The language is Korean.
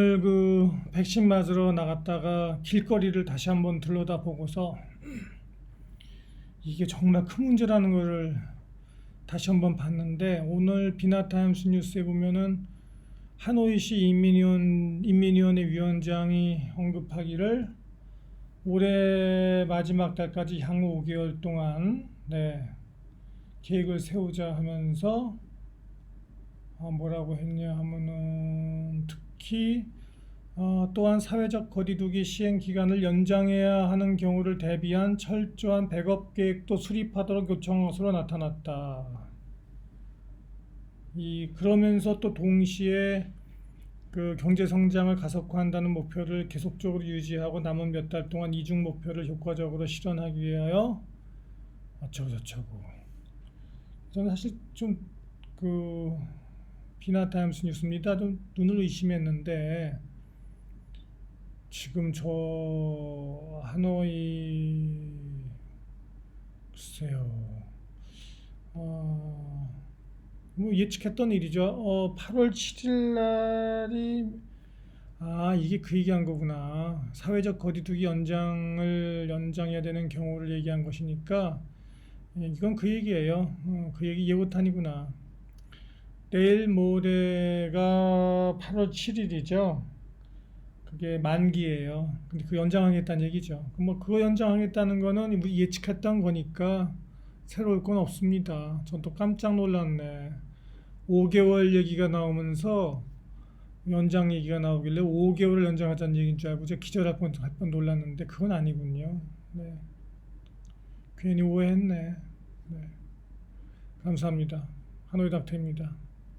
오늘 그 백신 맞으러 나갔다가 길거리를 다시 한번 들러다 보고서 이게 정말 큰 문제라는 것을 다시 한번 봤는데 오늘 비나타임스 뉴스에 보면은 하노이시 인민위원 인민위원회 위원장이 언급하기를 올해 마지막 달까지 향후 5개월 동안 네, 계획을 세우자 하면서 어, 뭐라고 했냐 하면은 특히 어, 또한 사회적 거리두기 시행 기간을 연장해야 하는 경우를 대비한 철저한 백업 계획도 수립하도록 요청한 것으로 나타났다. 이 그러면서 또 동시에 그 경제 성장을 가속화한다는 목표를 계속적으로 유지하고 남은 몇 달 동안 이중 목표를 효과적으로 실현하기 위하여 어쩌고 저쩌고. 저는 사실 좀그 비나타임스 뉴스입니다. 좀 눈을 의심했는데 지금 저 하노이 글쎄요. 어, 뭐 예측했던 일이죠. 어, 8월 7일 날이 아 이게 그 얘기한 거구나. 사회적 거리두기 연장을 연장해야 되는 경우를 얘기한 것이니까 예, 이건 그 얘기예요. 어, 그 얘기 예고탄이구나. 내일 모레가 8월 7일이죠. 그게 만기예요. 근데 그 연장하겠다는 얘기죠. 그뭐 그거 연장하겠다는 거는 우리 예측했던 거니까 새로울 건 없습니다. 전 또 깜짝 놀랐네. 5개월 얘기가 나오면서 연장 얘기가 나오길래 5개월을 연장하자는 얘기인 줄 알고 제가 기절할 뻔, 놀랐는데 그건 아니군요. 네. 괜히 오해했네. 네. 감사합니다. 닥터입니다.